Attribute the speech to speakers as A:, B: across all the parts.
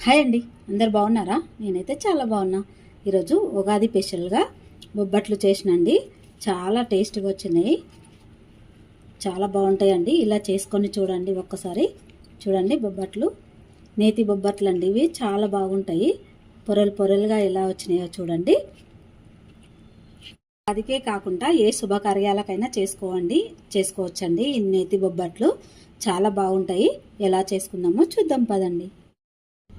A: Hi అండి అందరు బాగున్నారా? నేనైతే చాలా బాగున్నా. ఈరోజు ఉగాది స్పెషల్గా బొబ్బట్లు చేసినండి. చాలా టేస్ట్గా వచ్చినాయి. చాలా బాగుంటాయండి. ఇలా చేసుకొని చూడండి ఒక్కసారి. చూడండి బొబ్బట్లు. నేతి బొబ్బట్లు అండి ఇవి. చాలా బాగుంటాయి. పొరలు పొరలుగా ఎలా వచ్చినాయో చూడండి. అదికే కాకుండా ఏ శుభకార్యాలకైనా చేసుకోండి చేసుకోవచ్చండి ఈ నేతి బొబ్బట్లు. చాలా బాగుంటాయి. ఎలా చేసుకుందామో చూద్దాం పదండి.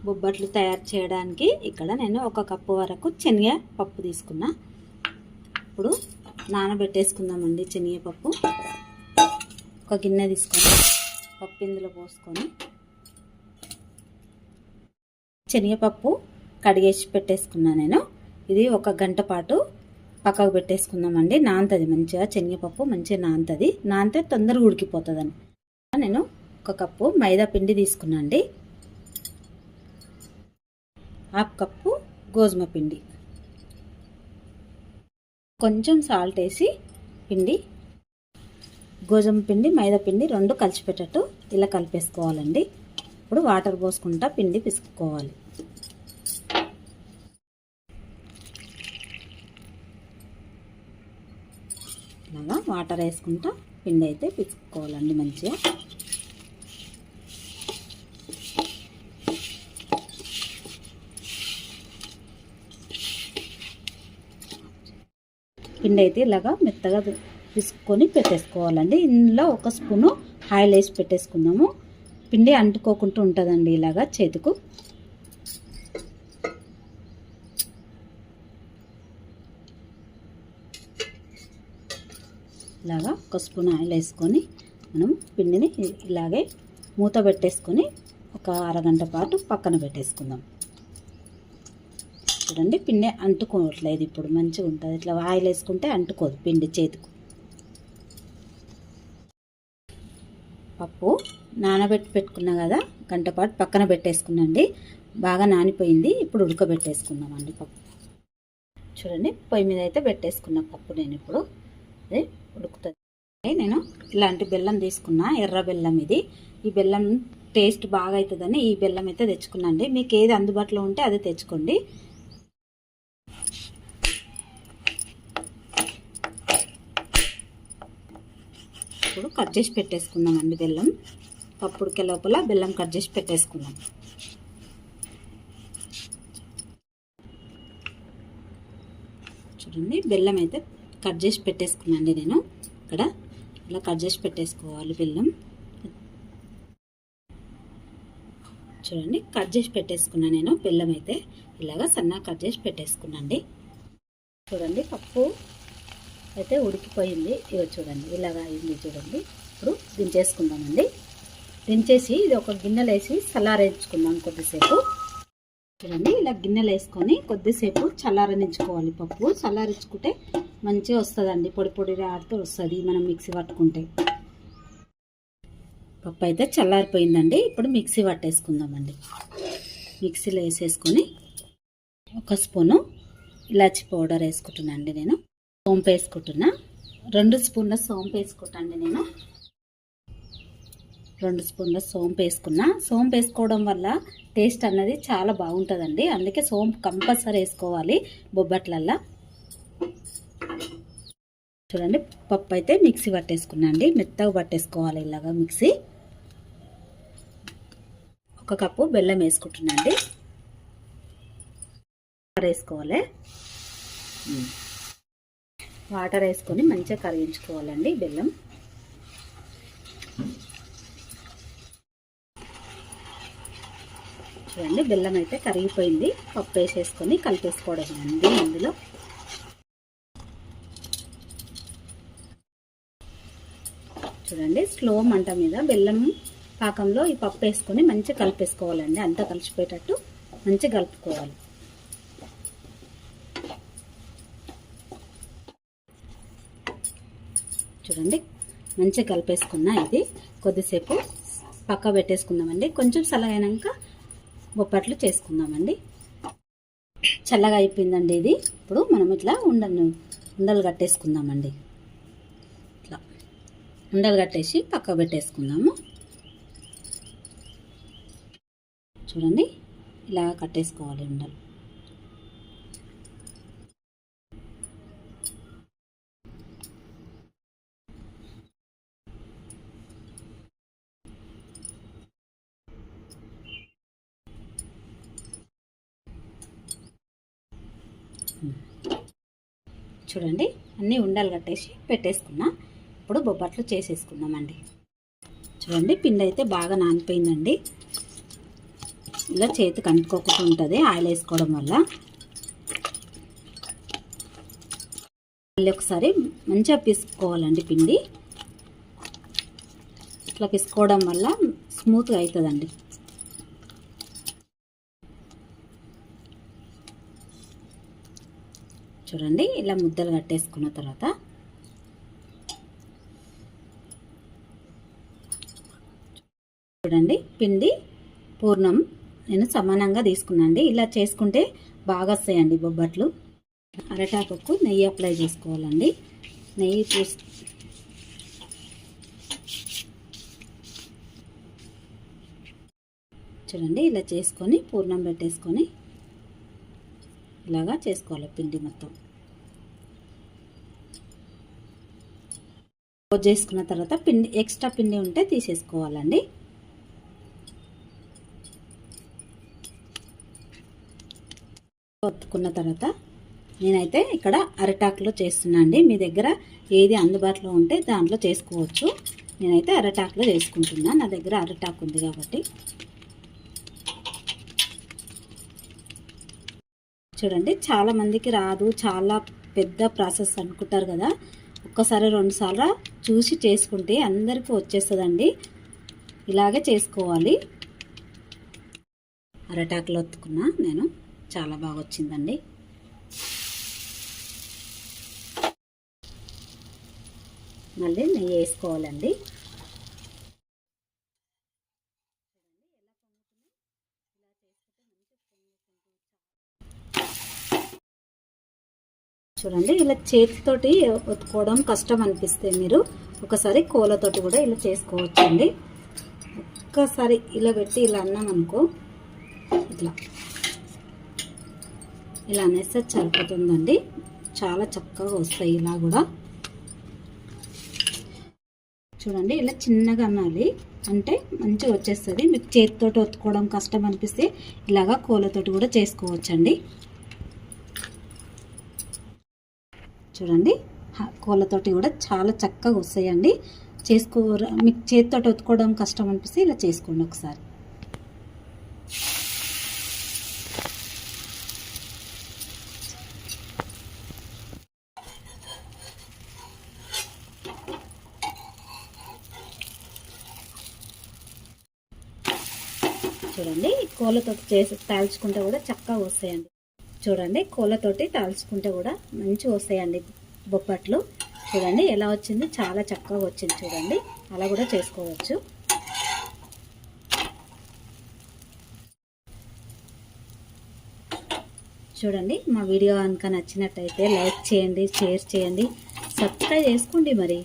A: బొబ్బట్లు తయారు చేయడానికి ఇక్కడ నేను ఒక కప్పు వరకు శనగపప్పు తీసుకున్నా. ఇప్పుడు నానబెట్టేసుకుందామండి శనగపప్పు. ఒక గిన్నె తీసుకొని పప్పు ఇందులో పోసుకొని శనగపప్పు కడిగేసి పెట్టేసుకున్నా నేను. ఇది ఒక గంట పాటు పక్కకు పెట్టేసుకుందామండి. నాంతది మంచిగా శనగపప్పు మంచిగా నాంతది. నాంతే తొందరగా ఉడికిపోతుందని. నేను ఒక కప్పు మైదా పిండి తీసుకున్నా అండి. హాఫ్ కప్పు గోధుమ పిండి. కొంచెం సాల్ట్ వేసి పిండి. గోధుమ పిండి మైదా పిండి రెండు కలిసిపెట్టట్టు ఇలా కలిపేసుకోవాలండి. ఇప్పుడు వాటర్ పోసుకుంటా పిండి పిసుక్కోవాలి. ఇలాగా వాటర్ వేసుకుంటా పిండి అయితే పిసుక్కోవాలండి మంచిగా. పిండి అయితే ఇలాగా మెత్తగా తీసుకొని పెట్టేసుకోవాలండి. ఇందులో ఒక స్పూను ఆయిల్ వేసి పెట్టేసుకుందాము. పిండి అంటుకోకుండా ఉంటుందండి ఇలాగా చేతికు. ఇలాగా ఒక స్పూన్ ఆయిల్ వేసుకొని మనం పిండిని ఇలాగే మూత పెట్టేసుకొని ఒక అరగంట పాటు పక్కన పెట్టేసుకుందాం. చూడండి పిండి అంటుకోవట్లేదు ఇప్పుడు మంచిగా ఉంటుంది. ఇట్లా ఆయిల్ వేసుకుంటే అంటుకోదు పిండి చేతికి. పప్పు నానబెట్టి పెట్టుకున్నా కదా గంట పాటు పక్కన పెట్టేసుకున్నాండి. బాగా నానిపోయింది ఇప్పుడు ఉడకబెట్టేసుకున్నామండి పప్పు. చూడండి పొయ్యి మీద అయితే పెట్టేసుకున్న పప్పు నేను ఇప్పుడు. అదే ఉడుకుతుంది. నేను ఇలాంటి బెల్లం తీసుకున్నా ఎర్ర బెల్లం ఇది. ఈ బెల్లం టేస్ట్ బాగా అవుతుందని ఈ బెల్లం అయితే తెచ్చుకున్నాండి మీకు ఏది అందుబాటులో ఉంటే అది తెచ్చుకోండి. ఇప్పుడు కట్ చేసి పెట్టేసుకుందామండి బెల్లం. పప్పుడికే లోపల బెల్లం కట్ చేసి పెట్టేసుకుందాం. చూడండి బెల్లం అయితే కట్ చేసి పెట్టేసుకున్నాండి నేను. ఇక్కడ ఇలా కట్ చేసి పెట్టేసుకోవాలి బెల్లం. చూడండి కట్ చేసి పెట్టేసుకున్నా నేను. బెల్లం అయితే ఇలాగా సన్నగా కట్ చేసి పెట్టేసుకున్నాండి చూడండి పప్పు అయితే ఉడికిపోయింది. ఇవి చూడండి ఇలాగా అయింది చూడండి. ఇప్పుడు దించేసుకుందామండి దించేసి ఇది ఒక గిన్నెలు వేసి చల్లారేయించుకుందాం కొద్దిసేపు. చూడండి ఇలా గిన్నెలు వేసుకొని కొద్దిసేపు చల్లారనించుకోవాలి పప్పు. చల్లారించుకుంటే మంచిగా వస్తుందండి పొడి పొడి ఆడుతూ వస్తుంది మనం మిక్సీ పట్టుకుంటే. పప్పు అయితే చల్లారిపోయిందండి. ఇప్పుడు మిక్సీ పట్టేసుకుందామండి. మిక్సీలో వేసేసుకొని ఒక స్పూను ఇలాచి పౌడర్ వేసుకుంటున్నాను నేను. సోంపు వేసుకుంటున్నా రెండు స్పూన్ల సోంపు వేసుకుంటాను నేను. రెండు స్పూన్ల సోంపు వేసుకున్నా సోంపు వేసుకోవడం వల్ల టేస్ట్ అన్నది చాలా బాగుంటుందండి. అందుకే సోంపు కంపల్సరీ వేసుకోవాలి బొబ్బట్లల్లా. చూడండి పప్పు అయితే మిక్సీ పట్టేసుకున్నా అండి మెత్తగా పట్టేసుకోవాలి ఇలాగా మిక్సీ. ఒక కప్పు బెల్లం వేసుకుంటున్నా అండి వేసుకోవాలి వాటర్ వేసుకొని మంచిగా కరిగించుకోవాలండి బెల్లం. చూడండి బెల్లం అయితే కరిగిపోయింది. పప్పు వేసేసుకొని కలిపేసుకోవడం అండి ఇందులో. చూడండి స్లో మంట మీద బెల్లం పాకంలో ఈ పప్పు వేసుకొని మంచిగా కలిపేసుకోవాలండి. అంతా కలిసిపోయేటట్టు మంచిగా కలుపుకోవాలి. చూడండి. మంచిగా కలిపేసుకున్నా ఇది. కొద్దిసేపు పక్క పెట్టేసుకుందామండి. కొంచెం చల్లగైనాక బొప్పట్లు చేసుకుందామండి. చల్లగా అయిపోయిందండి ఇది. ఇప్పుడు మనం ఇట్లా ఉండను ఉండలు కట్టేసుకుందామండి. ఇట్లా ఉండలు కట్టేసి పక్క పెట్టేసుకుందాము. చూడండి. ఇలా కట్టేసుకోవాలి ఉండలు. చూడండి అన్నీ ఉండలు కట్టేసి పెట్టేసుకున్నా. ఇప్పుడు బొబ్బట్లు చేసేసుకుందామండి. చూడండి పిండి అయితే బాగా నానిపోయిందండి. ఇలా చేతికి అంటుకోకుండా ఉంటుంది ఆయిల్ వేసుకోవడం వల్ల. మళ్ళీ ఒకసారి మంచిగా పిసుకోవాలండి పిండి. ఇట్లా పిసుకోవడం వల్ల స్మూత్గా అవుతుందండి. చూడండి ఇలా ముద్దలు కట్టేసుకున్న తర్వాత. చూడండి పిండి పూర్ణం నేను సమానంగా తీసుకున్నాండి ఇలా చేసుకుంటే బాగా వస్తాయండి బొబ్బట్లు. అరటాకుకు నెయ్యి అప్లై చేసుకోవాలండి. నెయ్యి పూసి చూడండి ఇలా చేసుకొని పూర్ణం పెట్టేసుకొని ఇలాగా చేసుకోవాలి పిండి మొత్తం. రోజు చేసుకున్న తర్వాత పిండి ఎక్స్ట్రా పిండి ఉంటే తీసేసుకోవాలండి. కొత్తుకున్న తర్వాత నేనైతే ఇక్కడ అరటాకులో చేస్తున్నా అండి. మీ దగ్గర ఏది అందుబాటులో ఉంటే దాంట్లో చేసుకోవచ్చు. నేనైతే అరటాకులో చేసుకుంటున్నా. నా దగ్గర అరటాకు ఉంది కాబట్టి. చూడండి చాలామందికి రాదు చాలా పెద్ద ప్రాసెస్ అనుకుంటారు కదా. ఒక్కసారి రెండు సార్లు చూసి చేసుకుంటే అందరికీ వచ్చేస్తుందండి. ఇలాగే చేసుకోవాలి. అరటాకులో ఒత్తుకున్నా నేను చాలా బాగా వచ్చిందండి. మళ్ళీ నెయ్యి వేసుకోవాలండి. చూడండి ఇలా చేతితోటి ఒత్తుకోవడం కష్టం అనిపిస్తే మీరు ఒకసారి కోలతోటి కూడా ఇలా చేసుకోవచ్చండి. ఒక్కసారి ఇలా పెట్టి ఇలా అన్నాం అనుకో ఇట్లా. ఇలా అనేస్తే సరిపోతుందండి. చాలా చక్కగా వస్తాయి ఇలా కూడా. చూడండి ఇలా చిన్నగా అనాలి. అంటే మంచిగా వచ్చేస్తుంది. మీకు చేతితోటి ఒత్తుకోవడం కష్టం అనిపిస్తే ఇలాగా కోలతోటి కూడా చేసుకోవచ్చండి. చూడండి. కోళ్ళతోటి కూడా చాలా చక్కగా వస్తాయండి. చేసుకో మీకు చేతితో ఒత్తుకోవడం కష్టం అనిపిస్తే ఇలా చేసుకోండి ఒకసారి. చూడండి కోళ్ళతో చేసి తాల్చుకుంటే కూడా చక్కగా వస్తాయండి. చూడండి కోళ్ళతోటి తాల్చుకుంటే కూడా మంచిగా వస్తాయండి బొప్పట్లు. చూడండి ఎలా వచ్చింది? చాలా చక్కగా వచ్చింది చూడండి. అలా కూడా చేసుకోవచ్చు. చూడండి మా వీడియో కనుక నచ్చినట్టయితే లైక్ చేయండి షేర్ చేయండి. సబ్స్క్రైబ్ చేసుకోండి మరి.